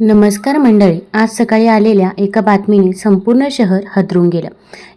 नमस्कार मंडळी आज सकाळी आलेल्या एका बातमीने संपूर्ण शहर हदरून गेलं.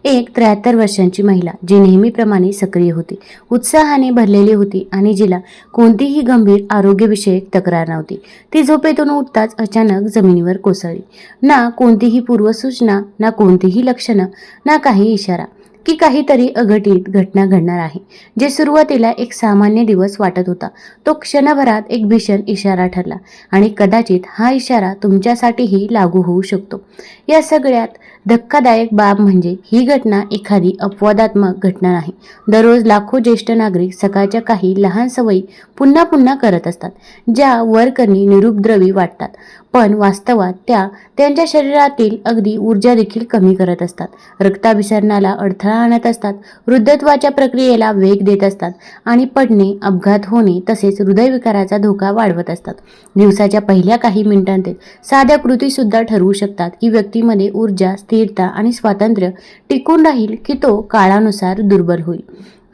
एक त्र्याहत्तर वर्षांची महिला जी नेहमीप्रमाणे सक्रिय होती उत्साहाने भरलेली होती आणि जिला कोणतीही गंभीर आरोग्यविषयक तक्रार नव्हती. ती झोपेतून उठताच अचानक जमिनीवर कोसळली. ना कोणतीही पूर्वसूचना ना कोणतीही लक्षणं ना काही इशारा. की काहीतरी अघटित घटना घडणार आहे जे सुरुवातीला एक सामान्य दिवस वाटत होता. तो क्षणभरात एक भीषण इशारा ठरला आणि कदाचित हा इशारा तुमच्यासाठीही लागू होऊ शकतो. या सगळ्यात धक्कादायक बाब म्हणजे ही घटना एखादी अपवादात्मक घटना नाही. दररोज लाखो ज्येष्ठ नागरिक सकाळच्या काही लहान सवयी पुन्हा पुन्हा करत असतात ज्या वरकरणी निरुपद्रवी वाटतात पण वास्तवात त्या त्यांच्या शरीरातील अगदी ऊर्जा देखील कमी करत असतात. रक्ताभिसरणाला अडथळा आणत असतात वृद्धत्वाच्या प्रक्रियेला वेग देत असतात आणि पडणे अपघात होणे तसेच हृदयविकाराचा धोका वाढवत असतात. दिवसाच्या पहिल्या काही मिनिटांतील साध्या कृतीसुद्धा ठरवू शकतात. की व्यक्तीमध्ये ऊर्जा स्थिरता आणि स्वातंत्र्य टिकून राहील की तो काळानुसार दुर्बल होईल.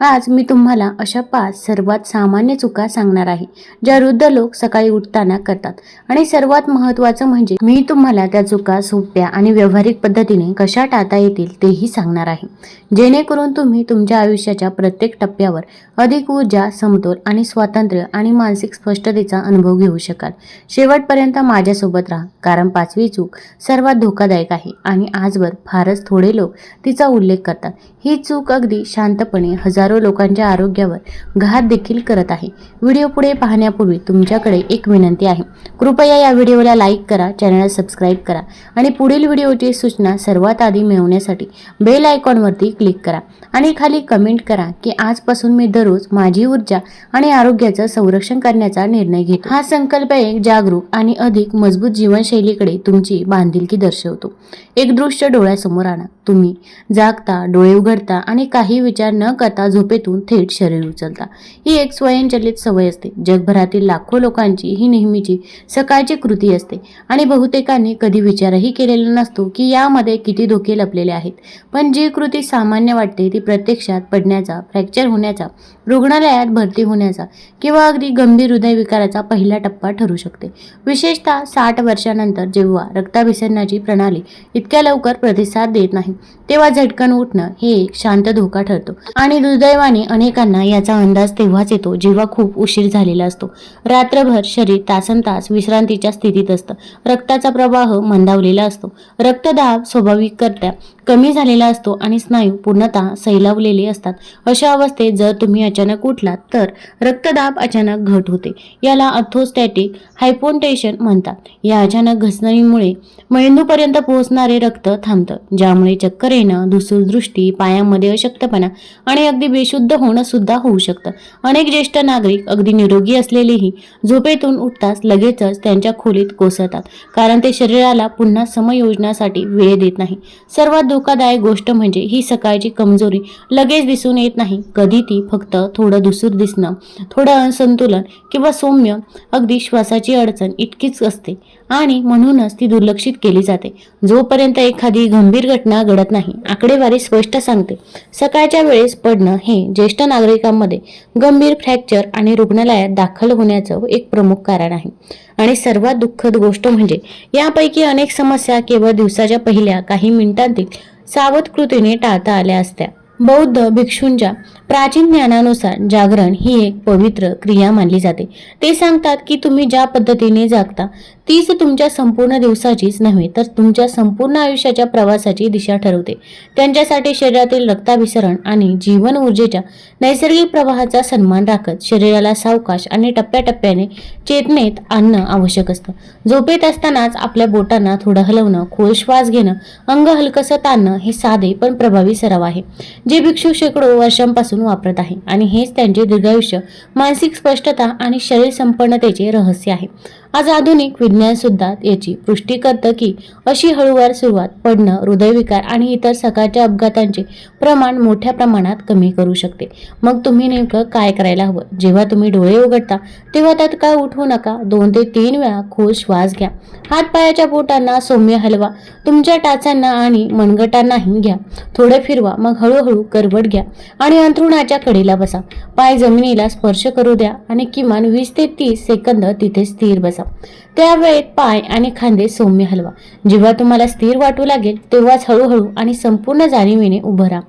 आज मी तुम्हाला अशा पाच सर्वात सामान्य चुका सांगणार आहे ज्या वृद्ध लोक सकाळी उठताना करतात. आणि सर्वात महत्त्वाचं म्हणजे मी तुम्हाला त्या चुका सोप्या आणि व्यावहारिक पद्धतीने कशा टाळता येतील तेही सांगणार आहे. जेणेकरून तुम्ही तुमच्या आयुष्याच्या प्रत्येक टप्प्यावर अधिक ऊर्जा समतोल आणि स्वातंत्र्य आणि मानसिक स्पष्टतेचा अनुभव घेऊ शकाल. शेवटपर्यंत माझ्यासोबत राहा कारण पाचवी चूक सर्वात धोकादायक आहे आणि आजवर फारच थोडे लोक तिचा उल्लेख करतात. ही चूक अगदी शांतपणे हजारो लोकांच्या आरोग्यावर घात देखील करत आहे. व्हिडिओ पुढे पाहण्यापूर्वी तुमच्याकडे एक विनंती आहे. कृपया या व्हिडिओला लाईक करा चॅनल सबस्क्राईब करा आणि पुढील व्हिडिओची सूचना सर्वात आधी मिळवण्यासाठी बेल आयकॉनवरती क्लिक करा आणि खाली कमेंट करा की आजपासून मी दररोज माझी ऊर्जा आणि आरोग्याचं संरक्षण करण्याचा निर्णय घेतो. हा संकल्प एक जागरूक आणि अधिक मजबूत जीवनशैलीकडे तुमची बांधिलकी दर्शवतो. एक दृश्य डोळ्यासमोर आणा. तुम्ही जागता डोळे उघडता आणि काही विचार न करता झोपेतून थेट शरीर उचलता. ही एक स्वयंचलित सवय असते. जगभरातील लाखो लोकांची ही नेहमीची सकाळची कृती असते आणि बहुतेकांनी कधी विचारही केलेला नसतो की यामध्ये किती धोके लपलेले आहेत. पण जी कृती सामान्य वाटते ती प्रत्यक्षात पडण्याचा फ्रॅक्चर होण्याचा रुग्णालयात भरती होण्याचा किंवा अगदी गंभीर हृदयविकाराचा पहिला टप्पा ठरू शकते. विशेषतः साठ वर्षानंतर जेव्हा रक्ताभिसरणाची प्रणाली इतक्या लवकर प्रतिसाद देत नाही. तेव्हा झटकन उठणं हे एक शांत धोका ठरतो. आणि दुर्दैवाने अनेकांना याचा अंदाज तेव्हाच येतो जेव्हा खूप उशीर झालेला असतो. रात्रभर शरीर तासन तास विश्रांतीच्या स्थितीत असतं. रक्ताचा प्रवाह मंदावलेला असतो. रक्तदाब स्वाभाविकरित्या कमी झालेला असतो आणि स्नायू पूर्णतः सैलावलेले असतात. अशा अवस्थेत जर तुम्ही अचानक उठलात तर रक्तदाब अचानक घट होते. याला अथोस्टॅटिक हायपोन्टेशन म्हणतात. या अचानक घसरणीमुळे मेंदूपर्यंत पोहोचणारे रक्त थांबतं ज्यामुळे चक्कर येणं धुसूर पायांमध्ये अशक्तपणा आणि अगदी बेशुद्ध होणं सुद्धा होऊ शकतं. अनेक ज्येष्ठ नागरिक अगदी निरोगी असलेलेही झोपेतून उठताच लगेचच त्यांच्या खोलीत कोसळतात कारण ते शरीराला पुन्हा समयोजनासाठी वेळ देत नाही. सर्वात धोकादायक गोष्ट म्हणजे ही सकाळची कमजोरी लगेच दिसून येत नाही. कधी ती फक्त थोडं दुसूर दिसणं थोडं असंतुलन किंवा सौम्य अगदी श्वासाची अडचण इतकीच असते. आणि म्हणूनच ती दुर्लक्षित केली जाते. जोपर्यंत एखादी गंभीर घटना घडत नाही आकडेवारी स्पष्ट सांगते. सकाळच्या वेळेस पडणं हे ज्येष्ठ नागरिकांमध्ये गंभीर फ्रॅक्चर आणि रुग्णालयात दाखल होण्याचं एक प्रमुख कारण आहे. आणि सर्वात दुःखद गोष्ट म्हणजे यापैकी अनेक समस्या केवळ दिवसाच्या पहिल्या काही मिनिटांतील सावध कृतीने टाळता आल्या असत्या. बौद्ध भिक्षूंच्या प्राचीन ज्ञानानुसार जागरण ही एक पवित्र क्रिया मानली जाते. ते सांगतात की तुम्ही ज्या पद्धतीने जागता तीच तुमच्या संपूर्ण दिवसाचीच नव्हे तर तुमच्या संपूर्ण आयुष्याच्या प्रवासाची दिशा ठरवते. त्यांच्यासाठी शरीरातील रक्ताभिसरण आणि जीवन ऊर्जेच्या नैसर्गिक प्रवाहाचा सन्मान राखत शरीराला सावकाश आणि टप्प्याटप्प्याने चेतनेत आणणं आवश्यक असतं. झोपेत असतानाच आपल्या बोटांना थोडं हलवणं खोल श्वास घेणं अंग हलकसं ताणणं हे साधे पण प्रभावी सराव आहे जे भिक्षू शेकडो वर्षांपासून वापरत आहे. आणि हेच त्यांचे दीर्घायुष्य मानसिक स्पष्टता आणि शरीर संपन्नतेचे रहस्य आहे. आज आधुनिक विज्ञान सुद्धा याची पुष्टी करतं की अशी हळूवार सुरुवात पडणं हृदयविकार आणि इतर सकाळच्या अपघातांचे प्रमाण मोठ्या प्रमाणात कमी करू शकते. मग तुम्ही नेमकं काय करायला हवं? जेव्हा तुम्ही डोळे उघडता तेव्हा तात्काळ उठवू नका? दोन ते तीन वेळा खोल श्वास घ्या. हातपायाच्या बोटांना सौम्य हलवा तुमच्या टाचांना आणि मनगटांनाही घ्या. थोडं फिरवा मग हळूहळू करवट घ्या आणि अंथरुणाच्या कडेला बसा. पाय जमिनीला स्पर्श करू द्या आणि किमान वीस ते तीस सेकंद तिथे स्थिर बसा. criticism. त्यावेळेत पाय आणि खांदे सौम्य हलवा. जेव्हा तुम्हाला स्थिर वाटू लागेल तेव्हाच हळूहळू आणि संपूर्ण जाणीवीने उभं राहा.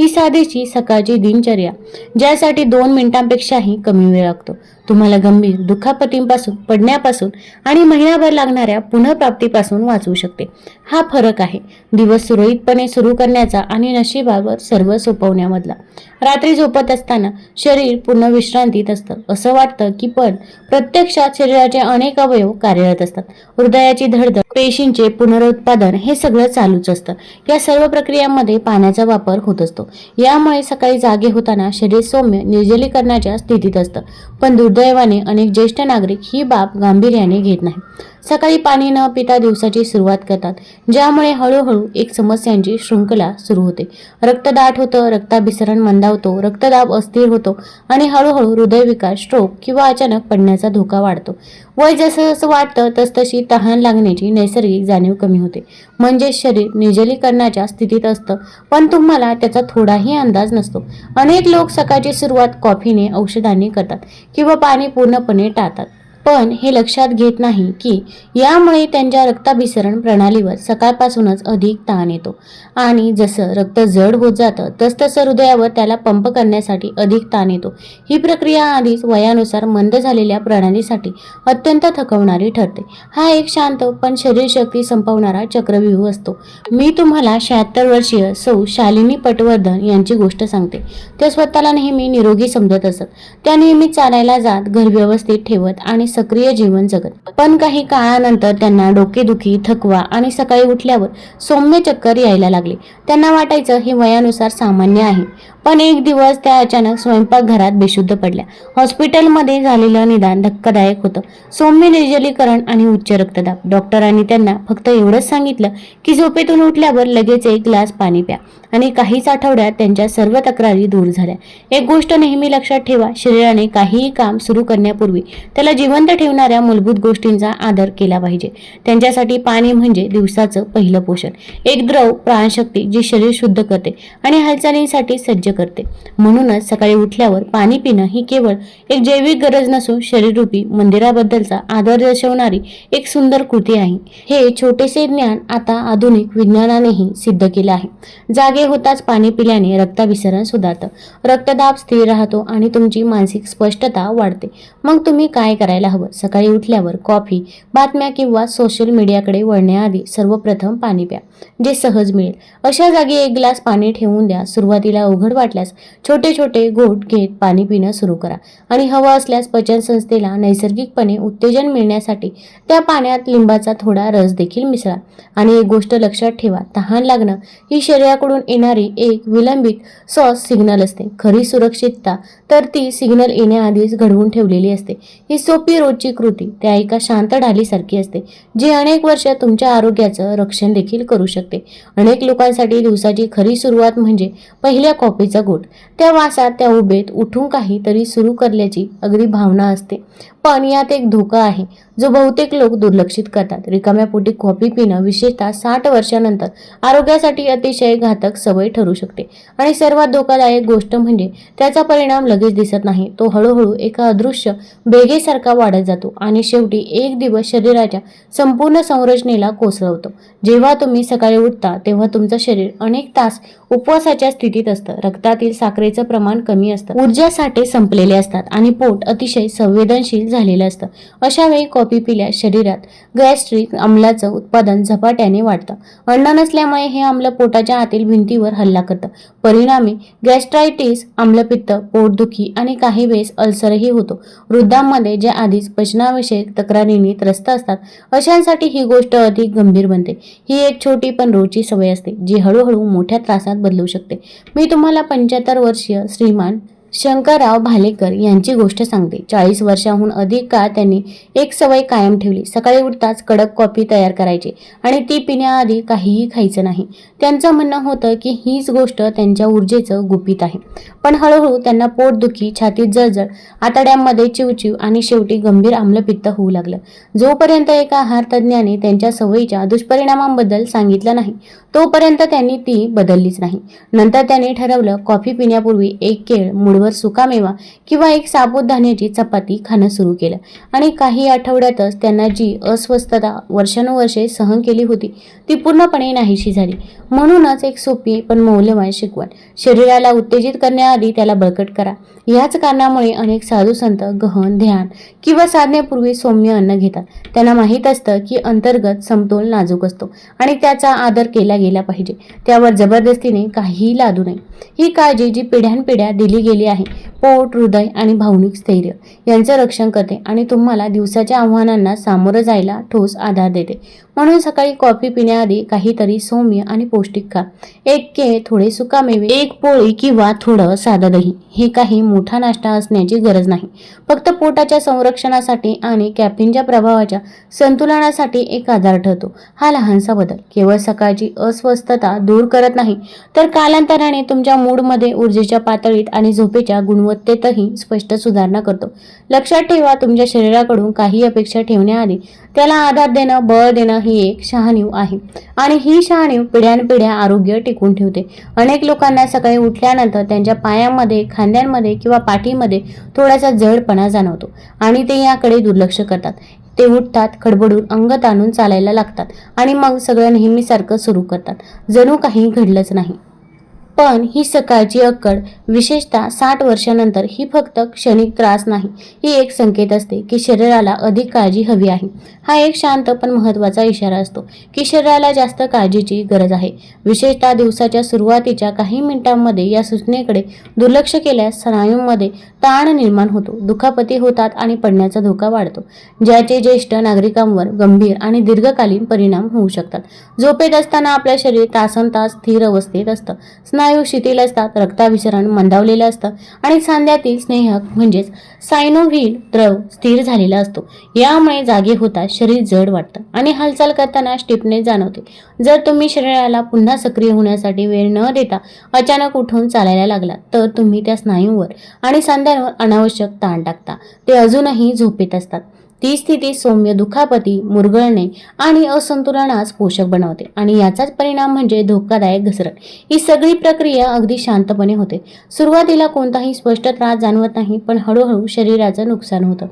ही साधीची सकाळची दिनचर्या ज्यासाठी दोन मिनिटांपेक्षाही कमी वेळ लागतो. तुम्हाला गंभीर दुखापतींपासून पडण्यापासून आणि महिनाभर लागणाऱ्या पुनर्प्राप्तीपासून वाचवू शकते. हा फरक आहे. दिवस सुरळीतपणे सुरू करण्याचा आणि नशिबावर सर्व सोपवण्यामधला. रात्री झोपत असताना शरीर पूर्ण विश्रांतीत असतं. असं वाटतं की पण प्रत्यक्षात शरीराचे अनेक अवयव कार्यरत असतात. हृदयाची धडधड पेशींचे पुनरुत्पादन हे सगळं चालूच असतं. या सर्व प्रक्रियांमध्ये पाण्याचा वापर होत असतो. यामुळे सकाळी जागे होताना शरीर सौम्य निर्जलीकरणाच्या स्थितीत असतं. पण दुर्दैवाने अनेक ज्येष्ठ नागरिक ही बाब गांभीर्याने घेत नाही सकाळी पाणी न पिता दिवसाची सुरुवात करतात ज्यामुळे हळूहळू एक समस्यांची शृंखला सुरू होते. रक्तदाट होतं रक्ताभिसरण मंदावतो रक्तदाब अस्थिर होतो आणि हळूहळू हृदयविकार स्ट्रोक किंवा अचानक पडण्याचा धोका वाढतो. वय जसं जसं वाटतं तसतशी तहान लागण्याची नैसर्गिक जाणीव कमी होते. म्हणजे शरीर निर्जलीकरणाच्या स्थितीत असतं पण तुम्हाला त्याचा थोडाही अंदाज नसतो. अनेक लोक सकाळची सुरुवात कॉफीने औषधांनी करतात किंवा पाणी पूर्णपणे टाळतात. पण हे लक्षात घेत नाही की यामुळे त्यांच्या रक्ताभिसरण प्रणालीवर सकाळपासूनच अधिक ताण येतो. आणि जसं रक्त जड होत जातं तसतसं हृदयावर त्याला पंप करण्यासाठी अधिक ताण येतो. ही प्रक्रिया आधीच वयानुसार मंद झालेल्या प्रणालीसाठी अत्यंत थकवणारी ठरते. हा एक शांत पण शरीरशक्ती संपवणारा चक्रव्यूह असतो. मी तुम्हाला शहात्तर वर्षीय सौ शालिनी पटवर्धन यांची गोष्ट सांगते. त्या स्वतःला नेहमी निरोगी समजत असत. त्या नेहमी चालायला जात घर व्यवस्थित ठेवत आणि सक्रिय जीवन जगत. पण काही काळानंतर त्यांना डोकेदुखी थकवा आणि सकाळी उठल्यावर सौम्य चक्कर यायला लागले. त्यांना वाटायचं हे वयानुसार सामान्य आहे. पण एक दिवस त्या अचानक स्वयंपाकघरात बेशुद्ध पडल्या. हॉस्पिटलमध्ये झालेलं निदान धक्कादायक होतं. सौम्य निर्जलीकरण आणि उच्च रक्तदाब. डॉक्टरांनी त्यांना फक्त एवढंच सांगितलं की झोपेतून उठल्यावर लगेच एक ग्लास पाणी प्या. आणि काहीच आठवड्यात त्यांच्या सर्व तक्रारी दूर झाल्या. एक गोष्ट नेहमी लक्षात ठेवा शरीराने काहीही काम सुरू करण्यापूर्वी त्याला जिवंत ठेवणाऱ्या मूलभूत गोष्टींचा आदर केला पाहिजे. त्यांच्यासाठी पाणी म्हणजे दिवसाचं पहिलं पोषण. एक द्रव प्राणशक्ती जी शरीर शुद्ध करते आणि हालचालींसाठी सज्ज करते. म्हणूनच सकाळी उठल्यावर पाणी पिणं ही केवळ एक जैविक गरज नसून शरीररूपी मंदिराबद्दलचा आदर दर्शवणारी एक सुंदर कृती आहे. हे छोटेसे ज्ञान आता आधुनिक विज्ञानानेही सिद्ध केलं आहे. जागे होताच पाणी पिल्याने रक्ताभिसरण सुधारतं. रक्तदाब स्थिर राहतो आणि तुमची मानसिक स्पष्टता वाढते. मग तुम्ही काय करायला हवं? सकाळी उठल्यावर कॉफी बातम्या किंवा सोशल मीडियाकडे वळण्याआधी सर्वप्रथम पाणी प्या जे सहज मिळेल. अशा जागी एक ग्लास पाणी ठेवून द्या. सुरुवातीला अवघड वाटल्यास छोटे छोटे घोट घेत पाणी पिणं सुरू करा. आणि हवं असल्यास पचनसंस्थेला नैसर्गिकपणे उत्तेजन मिळण्यासाठी त्या पाण्यात लिंबाचा थोडा रस देखील मिसळा. आणि एक गोष्ट लक्षात ठेवा तहान लागणं ही शरीराकडून येणारी एक विलंबित सॉस सिग्नल असते. खरी सुरक्षितता तर ती सिग्नल येण्याआधीच घडवून ठेवलेली असते. ही सोपी रोजची कृती त्या एका शांत ढालीसारखी असते जी अनेक वर्ष तुमच्या आरोग्याचं रक्षण देखील करू शकते. अनेक लोकांसाठी दिवसाची खरी सुरुवात म्हणजे पहिल्या कॉफीचा गोट त्या वासात त्या उभेत उठून काहीतरी सुरू करण्याची अगदी भावना असते. पण यात एक धोका आहे. जो बहुतेक लोक दुर्लक्षित करतात. रिकाम्या पोटी कॉफी पिणं विशेषतः साठ वर्षानंतर आरोग्यासाठी अतिशय घातक सवय ठरू शकते. आणि सर्वात धोकादायक गोष्ट म्हणजे त्याचा परिणाम लगेच दिसत नाही. तो हळूहळू एका अदृश्य बेगेसारखा वाढत जातो आणि शेवटी एक दिवस शरीराच्या संपूर्ण संरचनेला कोसळवतो. जेव्हा तुम्ही सकाळी उठता तेव्हा तुमचं शरीर अनेक तास उपवासाच्या स्थितीत असतं. रक्त रक्तातील साखरेचं प्रमाण कमी असतं. ऊर्जा साठे संपलेले असतात आणि पोट अतिशय संवेदनशील झालेलं असतं. अशा वेळी कॉफी पिल्यास शरीरात गॅस्ट्रिक अम्लाचं उत्पादन झपाट्याने वाढतं. अन्न नसल्यामुळे हे आम्ल पोटाच्या आतील भिंतीवर हल्ला करतं. परिणामी गॅस्ट्रायटिस आम्लपित्त पोटदुखी आणि काही वेळेस अल्सरही होतो. वृद्धांमध्ये जे आधीच पचनाविषयक तक्रारींनी त्रस्त असतात अशांसाठी ही गोष्ट अधिक गंभीर बनते. ही एक छोटी पण रोजची सवय असते जी हळूहळू मोठ्या त्रासात बदलू शकते. मी तुम्हाला पंच्याहत्तर वर्षीय श्रीमान शंकरराव भालेकर यांची गोष्ट सांगते. चाळीस वर्षाहून अधिक काळ त्यांनी एक सवय कायम ठेवली. सकाळी उठताच कडक कॉफी तयार करायची आणि ती पिण्याआधी काहीही खायचं नाही. त्यांचं म्हणणं होतं की हीच गोष्ट त्यांच्या ऊर्जेचं गुपित आहे. पण हळूहळू त्यांना पोटदुखी छातीत जळजळ आतड्यांमध्ये चिवचिव आणि शेवटी गंभीर आम्लपित्त होऊ लागलं. जोपर्यंत एका आहार तज्ज्ञाने त्यांच्या सवयीच्या दुष्परिणामांबद्दल सांगितलं नाही तोपर्यंत त्यांनी ती बदललीच नाही. नंतर त्यांनी ठरवलं कॉफी पिण्यापूर्वी एक केळ मुडवा ताटभर सुकामेवा किंवा एक साबुदाण्याची चपाती खाणं सुरू केलं. आणि काही आठवड्यातच त्यांना जी अस्वस्थता वर्षानुवर्षे सहन केली होती ती पूर्णपणे नाहीशी झाली. म्हणूनच एक सोपी पण मौल्यवान शिकवण. शरीराला उत्तेजित करण्याआधी त्याला बळकट करा. याच कारणामुळे अनेक साधू संत गहन ध्यान किंवा साधण्यापूर्वी सौम्य अन्न घेतात. त्यांना माहीत असतं की अंतर्गत समतोल नाजूक असतो आणि त्याचा आदर केला गेला पाहिजे. त्यावर जबरदस्तीने काहीही लादू नये. ही काळजी जी पिढ्यानपिढ्या दिली गेली आहे viaje. पोट हृदय आणि भावनिक स्थैर्य यांचं रक्षण करते आणि तुम्हाला दिवसाच्या आव्हानांना सामोरं जायला ठोस आधार देते. म्हणून सकाळी कॉफी पिण्याआधी काहीतरी सौम्य आणि पौष्टिक खा. एक केळ थोडे सुकामेवे एक पोळी किंवा थोडं साधं दही. हे काही मोठा नाश्ता असण्याची गरज नाही. फक्त पोटाच्या संरक्षणासाठी आणि कॅफिनच्या प्रभावाच्या संतुलनासाठी एक आधार ठरतो. हा लहानसा बदल. केवळ सकाळची अस्वस्थता दूर करत नाही तर कालांतराने तुमच्या मूडमध्ये ऊर्जेच्या पातळीत आणि झोपेच्या गुणवत्ता गुणवत्तेतही स्पष्ट सुधारणा करतो. लक्षात ठेवा तुमच्या शरीराकडून काही अपेक्षा ठेवण्याआधी त्याला आधार देणं बळ देणं ही एक शहाणीव आहे. आणि ही शहाणीव पिढ्यानपिढ्या आरोग्य टिकून ठेवते. अनेक लोकांना सकाळी उठल्यानंतर त्यांच्या पायांमध्ये खांद्यांमध्ये किंवा पाठीमध्ये थोडासा जडपणा जाणवतो आणि ते याकडे दुर्लक्ष करतात. ते उठतात खडबडून अंग ताणून चालायला लागतात आणि मग सगळं नेहमीसारखं सुरू करतात. जणू काही घडलंच नाही. पण ही सकाळची अक्कड विशेषतः साठ वर्षानंतर ही फक्त क्षणिक त्रास नाही ही एक संकेत असते की शरीराला अधिक काळजी हवी आहे. हा एक शांत पण महत्त्वाचा इशारा असतो की शरीराला जास्त काळजीची गरज आहे. विशेषतः दिवसाच्या सुरुवातीच्या काही मिनिटांमध्ये या सूचनेकडे दुर्लक्ष केल्यास स्नायूंमध्ये ताण निर्माण होतो दुखापती होतात आणि पडण्याचा धोका वाढतो ज्याचे ज्येष्ठ नागरिकांवर गंभीर आणि दीर्घकालीन परिणाम होऊ शकतात. झोपेत असताना आपलं शरीर तासन तास स्थिर अवस्थेत असतं. स्नायू शिथिल असतात रक्ताभिसरण मंदावलेलं असतं आणि सांध्यातील स्नेहक म्हणजेच सायनोव्हिल द्रव स्थिर झालेला असतो. यामुळे जागे होता शरीर जड वाटतं आणि हालचाल करताना स्टिपने जाणवते. जर तुम्ही शरीराला पुन्हा सक्रिय होण्यासाठी वेळ न देता अचानक उठून चालायला लागला तर तुम्ही त्या स्नायूंवर आणि सांध्यांवर अनावश्यक ताण टाकता. ते अजूनही झोपेत असतात. ती स्थिती सौम्य दुखापती मुरगळणे आणि असंतुलनास पोषक बनवते आणि याचाच परिणाम म्हणजे धोकादायक घसरण. ही सगळी प्रक्रिया अगदी शांतपणे होते. सुरुवातीला कोणताही स्पष्ट त्रास जाणवत नाही पण हळूहळू शरीराचं नुकसान होतं.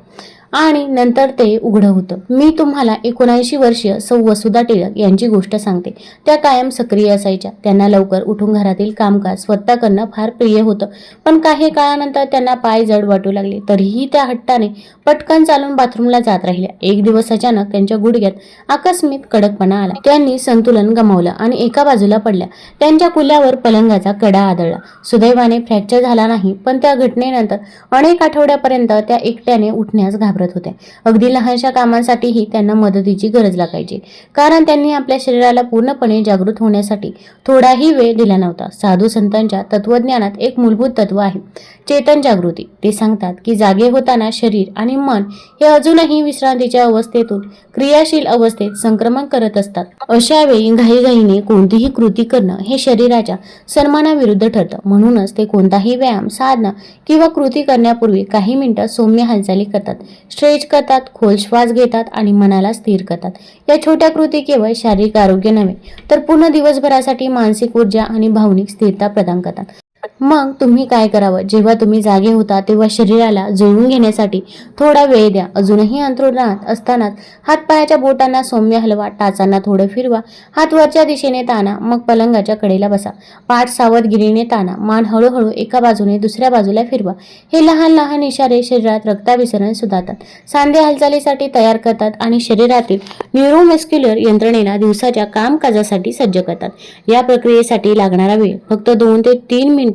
आणि नंतर ते उघडं होतं. मी तुम्हाला एकोणऐंशी वर्षीय सौ वसुधा टिळक यांची गोष्ट सांगते. त्या कायम सक्रिय असायच्या. त्यांना लवकर उठून घरातील कामकाज स्वतः करणं फार प्रिय होतं. पण काही काळानंतर त्यांना पाय जड वाटू लागले. तरीही त्या हट्टाने पटकन चालून बाथरूमला जात राहिल्या. एक दिवस अचानक त्यांच्या गुडघ्यात आकस्मिक कडकपणा आला. त्यांनी संतुलन गमावलं आणि एका बाजूला पडल्या. त्यांच्या कुल्यावर पलंगाचा कडा आदळला. सुदैवाने फ्रॅक्चर झाला नाही पण त्या घटनेनंतर अनेक आठवड्यापर्यंत त्या एकट्याने उठण्यास वापरत होत्या. अगदी लहानशा कामांसाठीही त्यांना मदतीची गरज लागायची. कारण त्यांनी आपल्या शरीराला पूर्णपणे जागृत होण्यासाठी थोडाही वेळ दिला नव्हता. साधू संतांच्या तत्वज्ञानात एक मूलभूत तत्व आहे चेतन जागृती. ते सांगतात की जागे होताना शरीर आणि मन हे अजूनही विश्रांतीच्या अवस्थेतून क्रियाशील अवस्थेत संक्रमण करत असतात. अशा वेळी घाईघाईने कोणतीही कृती करणं हे शरीराच्या सन्मानाविरुद्ध ठरतं. म्हणूनच ते कोणताही व्यायाम साधना किंवा कृती करण्यापूर्वी काही मिनिटं सौम्य हालचाली करतात. स्ट्रेच करतात खोल श्वास घेतात आणि मनाला स्थिर करतात. या छोट्या कृती केवळ शारीरिक आरोग्य नव्हे तर पूर्ण दिवसभरासाठी मानसिक ऊर्जा आणि भावनिक स्थिरता प्रदान करतात. मग तुम्ही काय करावं? जेव्हा तुम्ही जागे होता तेव्हा शरीराला जुळवून घेण्यासाठी थोडा वेळ द्या. अजूनही अंतरुणात असतानाच हातपायाच्या बोटांना सौम्य हलवा टाचांना थोडं फिरवा. हात वरच्या दिशेने ताना मग पलंगाच्या कडेला बसा. पाठ सावधगिरीने ताना. मान हळूहळू एका बाजूने दुसऱ्या बाजूला फिरवा. हे लहान लहान इशारे शरीरात रक्ताभिसरण सुधारतात. सांधे हालचालीसाठी तयार करतात आणि शरीरातील न्यूरोमेस्क्युलर यंत्रणेला दिवसाच्या कामकाजासाठी सज्ज करतात. या प्रक्रियेसाठी लागणारा वेळ फक्त दोन ते तीन मिनिटं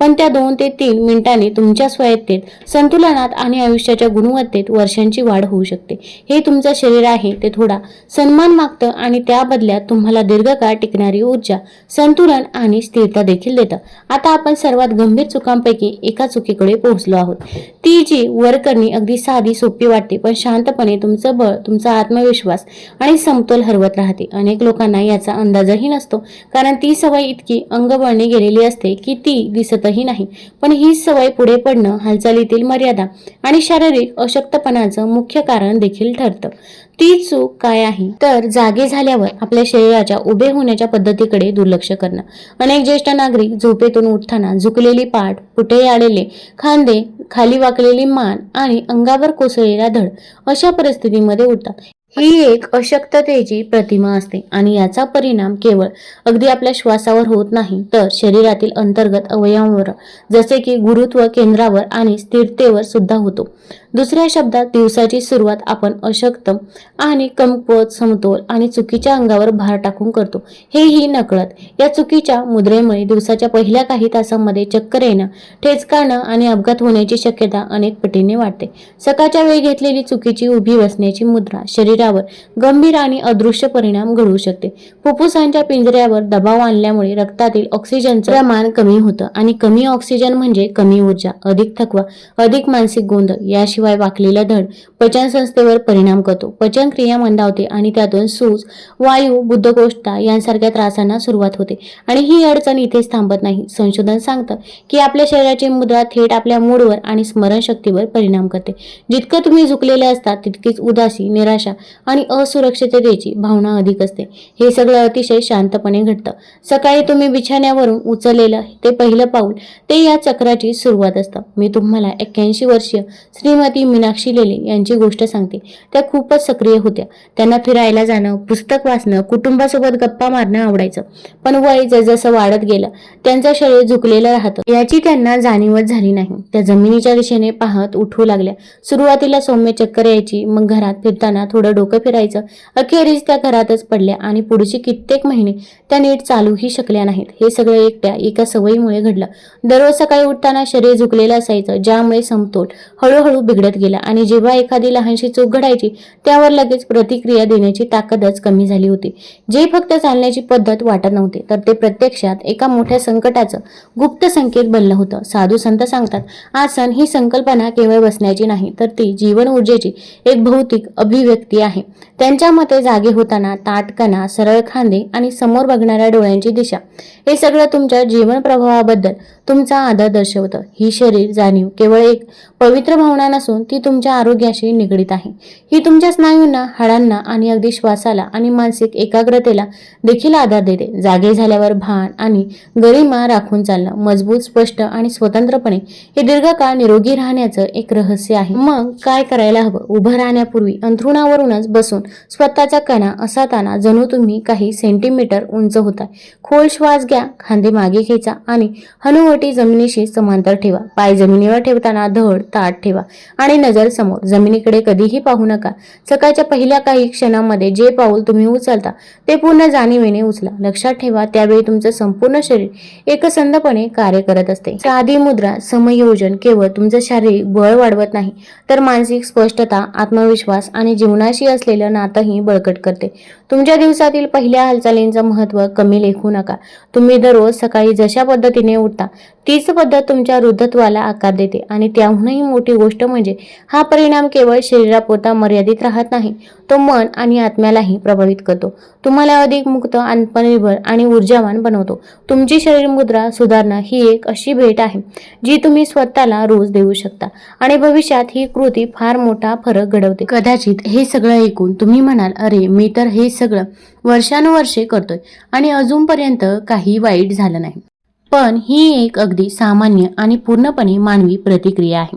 पण त्या दोन ते तीन मिनिटांनी तुमच्या स्वायत्तेत संतुलनात आणि आयुष्याच्या गुणवत्तेत वर्षांची वाढ होऊ शकते. हे तुमचं शरीर आहे ते थोडा सन्मान मागतं आणि त्या बदल्यात तुम्हाला दीर्घकाळ टिकणारी ऊर्जा संतुलन आणि स्थिरता देखील देतं. आता आपण सर्वात गंभीर चुकांपैकी एका चुकीकडे पोहोचलो आहोत. ती जी वर करणे अगदी साधी सोपी वाटते पण शांतपणे तुमचं बळ तुमचा आत्मविश्वास आणि समतोल हरवत राहते. अनेक लोकांना याचा अंदाजही नसतो कारण ती सवय इतकी अंगबळणे गेलेली असते की ती काही दिसतही नाही. पण ही सवय पुढे पडणं हालचालीतील मर्यादा आणि शारीरिक अशक्तपणाचं मुख्य कारण देखील ठरतं. ती चूक काय आहे? तर जागे झाल्यावर आपल्या शरीराच्या उभे होण्याच्या पद्धतीकडे दुर्लक्ष करणं. अनेक ज्येष्ठ नागरिक झोपेतून उठताना झुकलेली पाठ पुढे आलेले खांदे खाली वाकलेली मान आणि अंगावर कोसळलेला धड अशा परिस्थितीमध्ये उठतात. ही एक अशक्ततेची प्रतिमा असते आणि याचा परिणाम केवळ अगदी आपल्या श्वासावर होत नाही तर शरीरातील अंतर्गत अवयवांवर जसे की गुरुत्व केंद्रावर आणि स्थिरतेवर सुद्धा होतो. दुसऱ्या शब्दात दिवसाची सुरुवात आपण अशक्त आणि कमकुवत समतोल आणि चुकीच्या अंगावर भार टाकून करतो. हेही नकळत. या चुकीच्या मुद्रेमुळे दिवसाच्या पहिल्या काही तासांमध्ये चक्कर येणं ठेचकाणं आणि अपघात होण्याची शक्यता अनेक पटीने वाढते. सकाळच्या वेळी घेतलेली चुकीची उभी बसण्याची मुद्रा शरीरावर गंभीर आणि अदृश्य परिणाम घडवू शकते. फुफ्फुसांच्या पिंजऱ्यावर दबाव आणल्यामुळे रक्तातील ऑक्सिजनचं प्रमाण कमी होतं आणि कमी ऑक्सिजन म्हणजे कमी ऊर्जा अधिक थकवा अधिक मानसिक गोंधळ याशिवाय वाकलेला धड पचन संस्थेवर परिणाम करतो. पचन क्रिया मंदावते आणि त्यातून सूज वायू बुद्धकोष्ठता यांसारख्या त्रासांना सुरुवात होते. आणि ही अडचण इथेच थांबत नाही. संशोधन सांगतं की आपल्या शरीराची मुद्रा थेट आपल्या मूडवर आणि स्मरणशक्तीवर परिणाम करते. जितकं तुम्ही झुकलेले असता तितकीच उदासी निराशा आणि असुरक्षिततेची भावना अधिक असते. हे सगळं अतिशय शांतपणे घडतं. सकाळी तुम्ही बिछाण्यावरून उचललेलं ते पहिलं पाऊल ते या चक्राची सुरुवात असतं. मी तुम्हाला एक्क्याऐंशी वर्षीय श्रीमती मीनाक्षी लेले यांची गोष्ट सांगते. त्या खूपच सक्रिय होत्या. त्यांना फिरायला जाणं पुस्तक वाचणं कुटुंबासोबत गप्पा मारणं आवडायचं. पण वय जसजसं वाढत गेलं त्यांचं शरीर झुकलेलं राहतं. याची त्यांना जाणीवच झाली नाही. त्या जमिनीच्या दिशेने पाहत उठू लागल्या. सुरुवातीला सौम्य चक्कर यायची मग घरात फिरताना थोडं डोकं फिरायचं. अखेरीस त्या घरातच पडल्या आणि पुढचे कित्येक महिने त्या नीट चालूही शकल्या नाहीत. हे सगळं एकट्या एका सवयीमुळे घडलं. दररोज सकाळी उठताना शरीर झुकलेलं असायचं ज्यामुळे समतोल हळूहळू बिघडत गेला आणि जेव्हा एखादी लहानशी चूक घडायची त्यावर लगेच प्रतिक्रिया देण्याची ताकदच कमी झाली होती. जे फक्त चालण्याची पद्धत वाटत नव्हते तर ते प्रत्यक्षात एका मोठ्या संकटाचं गुप्त संकेत बनलं होतं. साधू संत सांगतात आसन ही संकल्पना केवळ बसण्याची नाही तर ती जीवन ऊर्जेची एक भौतिक अभिव्यक्ती आहे. त्यांच्या मते जागे होताना ताटकणा सरळ खांदे आणि समोर बघणाऱ्या डोळ्यांची दिशा हे सगळं तुमच्या जीवन प्रभावाबद्दल तुमचा आदर दर्शवतं. ही शरीर जाणीव केवळ एक पवित्र भावना नसून ती तुमच्या आरोग्याशी निगडीत आहे. ही तुमच्या स्नायूंना हाडांना आणि अगदी श्वासाला आणि मानसिक एकाग्रतेला देखील आधार देते. जागे झाल्यावर भान आणि गरिमा राखून चालणं मजबूत स्पष्ट आणि स्वतंत्रपणे हे दीर्घकाळ निरोगी राहण्याचं एक रहस्य आहे. मग काय करायला हवं? उभं राहण्यापूर्वी अंथरुणावरूनच बसून स्वतःचा कणा असा ताना जणू तुम्ही काही सेंटीमीटर उंच होता. खोल श्वास घ्या खांदे मागे खेचा आणि हनुवटी जमिनीशी समांतर ठेवा. पाय जमिनीवर ठेवताना धड ताट ठेवा आणि नजर समोर. जमिनीकडे कधीही पाहू नका. सकाळच्या पहिल्या काही क्षणामध्ये जे पाऊल तुम्ही उचलता ते पूर्ण जाणीवेने उचला. लक्षात ठेवा त्यावेळी तुमचं संपूर्ण शरीर एकसंधपणे कार्य करत असते. साधी मुद्रा समयोजन केवळ तुमचं शारीरिक बळ वाढवत नाही तर मानसिक स्पष्टता आत्मविश्वास आणि जीवनाशी असलेलं नातंही बळकट करते. तुमच्या दिवसातील पहिल्या हालचालींचं महत्त्व कमी लेखू नका. तुम्ही दररोज सकाळी जशा पद्धतीने उठता तीच पद्धत तुमच्या वृद्धत्वाला आकार देते आणि त्याहूनही मोठी गोष्ट म्हणजे हा परिणाम केवळ शरीरापुरता मर्यादित राहत नाही तो मन आणि आत्म्यालाही प्रभावित करतो. तुम्हाला अधिक मुक्त आत्मनिर्भर आणि ऊर्जावान बनवतो. तुमची शरीर मुद्रा सुधारणं ही एक अशी भेट आहे जी तुम्ही स्वतःला रोज देऊ शकता आणि भविष्यात ही कृती फार मोठा फरक घडवते. कदाचित हे सगळं ऐकून तुम्ही म्हणाल अरे मी तर हे सगळं वर्षानुवर्षे करतोय आणि अजूनपर्यंत काही वाईट झालं नाही. पण ही एक अगदी सामान्य आणि पूर्णपणे मानवी प्रतिक्रिया आहे.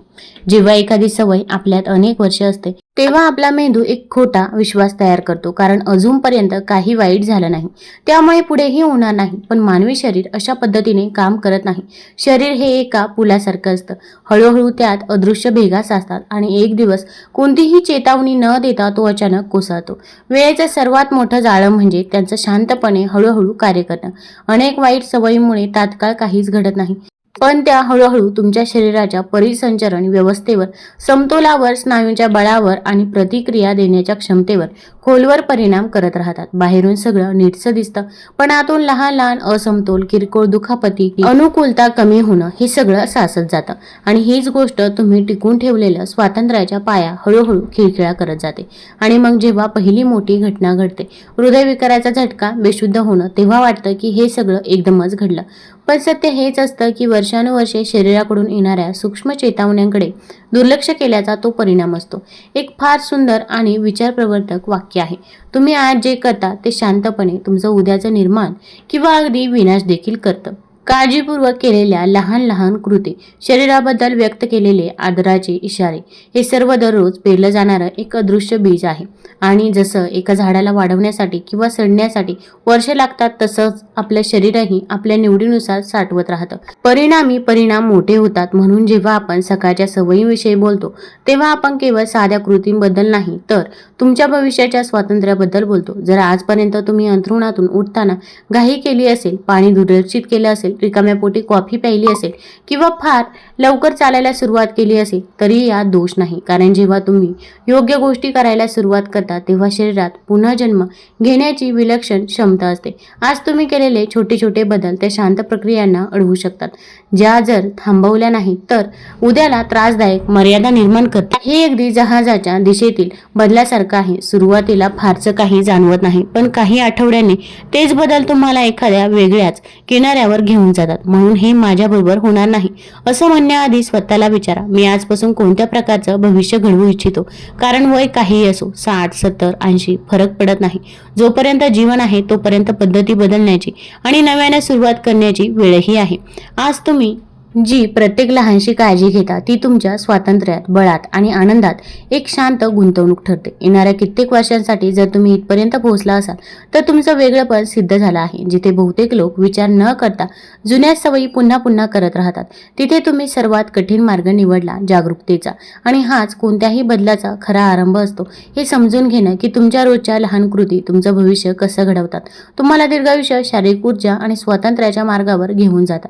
जेव्हा एखादी सवय आपल्यात अनेक वर्ष असते तेव्हा आपला मेंदू एक खोटा विश्वास तयार करतो कारण अजूनपर्यंत काही वाईट झालं नाही. त्यामुळे पुढेही होणार नाही पण मानवी शरीर अशा पद्धतीने काम करत नाही. शरीर हे एका पुलासारखं असतं. हळूहळू त्यात अदृश्य भेगा साचतात आणि एक दिवस कोणतीही चेतावणी न देता तो अचानक कोसळतो. वेळेचं सर्वात मोठं जाळं म्हणजे त्यांचं शांतपणे हळूहळू कार्य करणं. अनेक वाईट सवयीमुळे तात्काळ काहीच घडत नाही. पण त्या हळूहळू तुमच्या शरीराच्या परिसंचरण व्यवस्थेवर समतोलावर स्नायूंच्या बळावर आणि प्रतिक्रिया देण्याच्या क्षमतेवर खोलवर परिणाम करत राहतात. बाहेरून सगळं नीटसं दिसतं पण आतून लहान लहान असमतोल किरकोळ दुखापती अनुकूलता कमी होणं हे सगळं सासत जातं. आणि हीच गोष्ट तुम्ही टिकून ठेवलेलं स्वातंत्र्याच्या पाया हळूहळू खिळखिळा करत जाते. आणि मग जेव्हा पहिली मोठी घटना घडते हृदयविकाराचा झटका बेशुद्ध होणं तेव्हा वाटतं की हे सगळं एकदमच घडलं. पण सत्य हेच असतं की वर्षानुवर्षे शरीराकडून येणाऱ्या सूक्ष्म चेतावण्यांकडे दुर्लक्ष केल्याचा तो परिणाम असतो. एक फार सुंदर आणि विचारप्रवर्तक वाक्य आहे. तुम्ही आज जे करता ते शांतपणे तुमचं उद्याचं निर्माण किंवा अगदी विनाश देखील करतं. काळजीपूर्वक केलेल्या लहान लहान कृती शरीराबद्दल व्यक्त केलेले आदराचे इशारे हे सर्व दररोज पेरलं जाणारं एक अदृश्य बीज आहे. आणि जसं एका झाडाला वाढवण्यासाठी किंवा सडण्यासाठी वर्ष लागतात तसंच आपलं शरीरही आपल्या निवडीनुसार साठवत राहतं. परिणामी परिणाम मोठे होतात. म्हणून जेव्हा आपण सकाळच्या सवयीविषयी बोलतो तेव्हा आपण केवळ साध्या कृतींबद्दल नाही तर तुमच्या भविष्याच्या स्वातंत्र्याबद्दल बोलतो. जर आजपर्यंत तुम्ही अंथरुणातून उठताना घाई केली असेल पाणी दुर्लक्षित केलं असेल रिकाम्या पोटी कॉफी प्यायली असेल किंवा फार लवकर चालायला सुरुवात केली असेल तरी यात दोष नाही. कारण जेव्हा तुम्ही योग्य गोष्टी करायला सुरुवात करता तेव्हा शरीरात पुन्हा जन्म घेण्याची विलक्षण क्षमता असते. आज तुम्ही केलेले छोटे छोटे बदल त्या शांत प्रक्रियांना अडवू शकतात. ज्या जर थांबवल्या नाही तर उद्याला त्रासदायक मर्यादा निर्माण करतात हे अगदी जहाजाच्या दिशेतील बदलासारखं आहे. सुरुवातीला फारसं काही जाणवत नाही पण काही आठवड्यांनी तेच बदल तुम्हाला एखाद्या वेगळ्याच किनाऱ्यावर घेऊन होऊन जातात. म्हणून हे माझ्याबरोबर होणार नाही. असं म्हणण्याआधी स्वतःला विचारा. मी आजपासून कोणत्या प्रकारचं भविष्य घडवू इच्छितो? कारण वय काहीही असो साठ सत्तर ऐंशी फरक पडत नाही. जोपर्यंत जीवन आहे तोपर्यंत पद्धती बदलण्याची आणि नव्याने सुरुवात करण्याची वेळही आहे. आज तुम्ही जी प्रत्येक लहानशी काळजी घेता ती तुमच्या स्वातंत्र्यात बळात आणि आनंदात एक शांत गुंतवणूक ठरते. येणाऱ्या कित्येक वर्षांसाठी जर तुम्ही इथपर्यंत पोहोचला असाल तर तुमचं वेगळंपण सिद्ध झालं आहे जिथे बहुतेक लोक विचार न करता जुन्या सवयी पुन्हा पुन्हा करत राहतात. तिथे तुम्ही सर्वात कठीण मार्ग निवडला जागरूकतेचा. आणि हाच कोणत्याही बदलाचा खरा आरंभ असतो. हे समजून घेणं की तुमच्या रोजच्या लहान कृती तुमचं भविष्य कसं घडवतात तुम्हाला दीर्घायुष्य शारीरिक ऊर्जा आणि स्वातंत्र्याच्या मार्गावर घेऊन जातात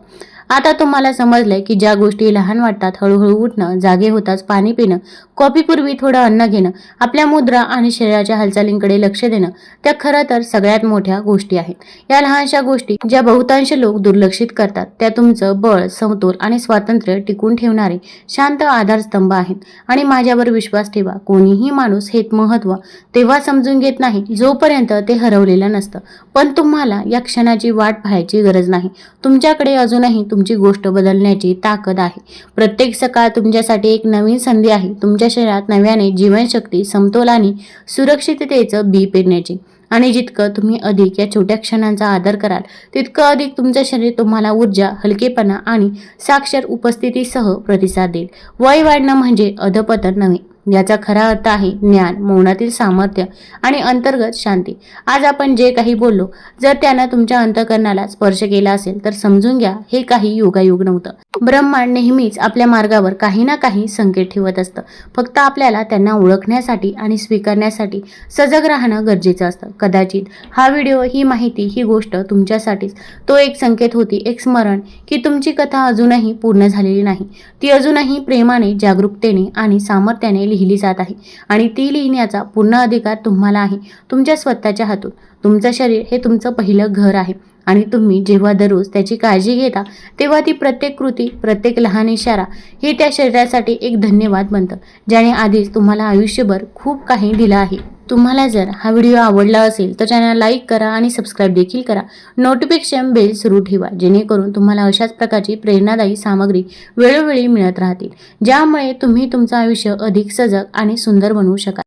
आता तुम्हाला समजलंय की ज्या गोष्टी लहान वाटतात हळूहळू उठणं जागे होताच पाणी पिणं कॉफीपूर्वी थोडं अन्न घेणं आपल्या मुद्रा आणि शरीराच्या हालचालींकडे लक्ष देणं त्या खरं तर सगळ्यात मोठ्या गोष्टी आहेत. या लहानशा गोष्टी ज्या बहुतांश लोक दुर्लक्षित करतात त्या तुमचं बळ समतोल आणि स्वातंत्र्य टिकून ठेवणारे शांत आधारस्तंभ आहेत. आणि माझ्यावर विश्वास ठेवा कोणीही माणूस हे महत्त्व तेव्हा समजून घेत नाही जोपर्यंत ते हरवलेलं नसतं. पण तुम्हाला या क्षणाची वाट पाहायची गरज नाही. तुमच्याकडे अजूनही तुमची गोष्ट बदलण्याची ताकद आहे. प्रत्येक सकाळ तुमच्यासाठी एक नवीन संधी आहे. तुमच्या शरीरात नव्याने जीवनशक्ती समतोल आणि सुरक्षिततेचं बी पेरण्याची. आणि जितकं तुम्ही अधिक या छोट्या क्षणांचा आदर कराल तितकं अधिक तुमचं शरीर तुम्हाला ऊर्जा हलकेपणा आणि साक्षर उपस्थितीसह प्रतिसाद देईल. वय वाढणं म्हणजे अधपतन नव्हे. याचा खरा अर्थ आहे ज्ञान मौनातील सामर्थ्य आणि अंतर्गत शांती. आज आपण जे काही बोललो जर त्यानं तुमच्या अंतकरणाला स्पर्श केला असेल तर समजून घ्या हे काही योगायोग नव्हतं. ब्रह्मांड नेहमीच आपल्या मार्गावर काही ना काही संकेत ठेवत असतं. फक्त आपल्याला त्यांना ओळखण्यासाठी आणि स्वीकारण्यासाठी सजग राहणं गरजेचं असतं. कदाचित हा व्हिडिओ ही माहिती ही गोष्ट तुमच्यासाठीच. तो एक संकेत होती एक स्मरण की तुमची कथा अजूनही पूर्ण झालेली नाही. ती अजूनही प्रेमाने जागरूकतेने आणि सामर्थ्याने लिहिली जात आहे. आणि ती लिहिण्याचा पूर्ण अधिकार तुम्हाला आहे. तुमच्या स्वतःच्या हातून. तुमचं शरीर हे तुमचं पहिलं घर आहे. आणि तुम्ही जेव्हा दररोज त्याची काळजी घेता तेव्हा ती प्रत्येक कृती प्रत्येक लहान इशारा हे त्या शरीरासाठी एक धन्यवाद बनतं ज्याने आधीच तुम्हाला आयुष्यभर खूप काही दिलं आहे. तुम्हाला जर हा व्हिडिओ आवडला असेल तर चॅनल लाईक करा आणि सबस्क्राईब देखील करा. नोटिफिकेशन बेल सुरू ठेवा जेणेकरून तुम्हाला अशाच प्रकारची प्रेरणादायी सामग्री वेळोवेळी मिळत राहतील ज्यामुळे तुम्ही तुमचं आयुष्य अधिक सजग आणि सुंदर बनवू शकाल.